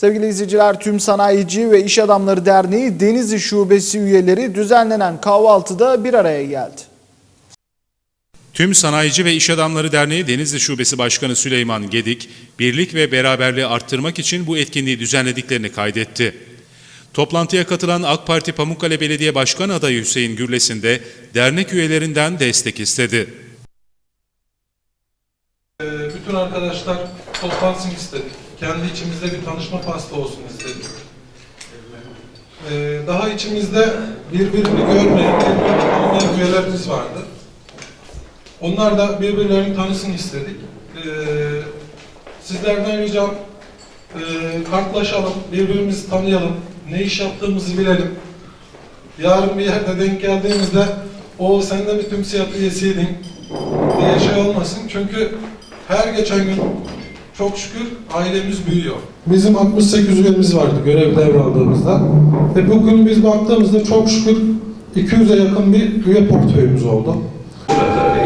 Sevgili izleyiciler, Tüm Sanayici ve İş Adamları Derneği Denizli Şubesi üyeleri düzenlenen kahvaltıda bir araya geldi. Tüm Sanayici ve İş Adamları Derneği Denizli Şubesi Başkanı Süleyman Gedik, birlik ve beraberliği arttırmak için bu etkinliği düzenlediklerini kaydetti. Toplantıya katılan AK Parti Pamukkale Belediye Başkan adayı Hüseyin Gürlesin de dernek üyelerinden destek istedi. Ee, Bütün arkadaşlar toplansın istedik. Kendi içimizde bir tanışma pasta olsun istedik. Ee, Daha içimizde birbirini görmeyen, birbirini üyelerimiz vardı. Onlar da birbirlerini tanısın istedik. Ee, Sizlerden ricam e, kartlaşalım, birbirimizi tanıyalım, ne iş yaptığımızı bilelim. Yarın bir yerde denk geldiğimizde o sen de bir tümsiyat üyesiydin diye şey olmasın. Çünkü her geçen gün çok şükür ailemiz büyüyor. Bizim 68 üyemiz vardı görev devraldığımızda. Ve bugün biz baktığımızda çok şükür 200'e yakın bir üye portföyümüz oldu.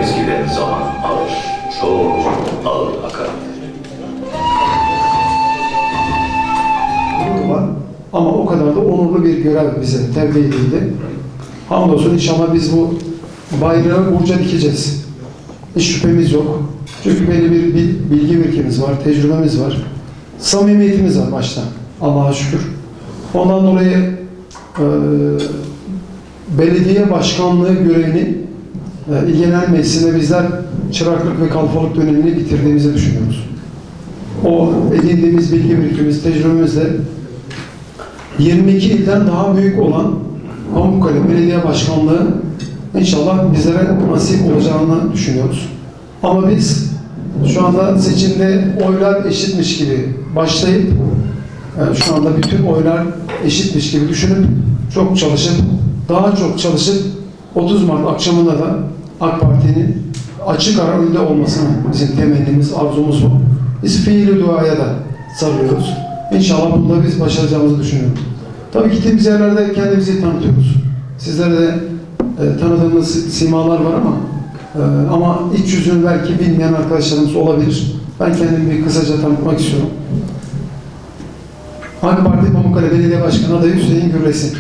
Eskiden zaman alır, çok ağır akar. Ama o kadar da onurlu bir görev bize tevdi edildi. Hamdolsun inşallah biz bu bayrağı burca dikeceğiz. Hiç şüphemiz yok. Çünkü belli bir bil- bilgi birikimimiz var, tecrübemiz var. Samimiyetimiz var başta. Allah'a şükür. Ondan dolayı e, belediye başkanlığı görevini e, İl Meclisi'nde bizler çıraklık ve kalfalık dönemini bitirdiğimizi düşünüyoruz. O edindiğimiz bilgi birikimimiz, tecrübemizle 22 ilden daha büyük olan Pamukkale Belediye Başkanlığı inşallah bizlere nasip olacağını düşünüyoruz. Ama biz şu anda seçimde oylar eşitmiş gibi başlayıp e, şu anda bütün oylar eşitmiş gibi düşünüp çok çalışıp daha çok çalışıp 30 Mart akşamında da AK Parti'nin açık ara önde olmasını bizim temennimiz, arzumuz bu. Biz fiili duaya da sarılıyoruz. İnşallah bunda biz başaracağımızı düşünüyorum. Tabii gittiğimiz yerlerde kendimizi tanıtıyoruz. Sizlere de e, tanıdığımız simalar var ama e, ama iç yüzünü belki bilmeyen arkadaşlarımız olabilir. Ben kendimi bir kısaca tanıtmak istiyorum. AK Parti Pamukkale Belediye Başkanı adayı Hüseyin Gürresin.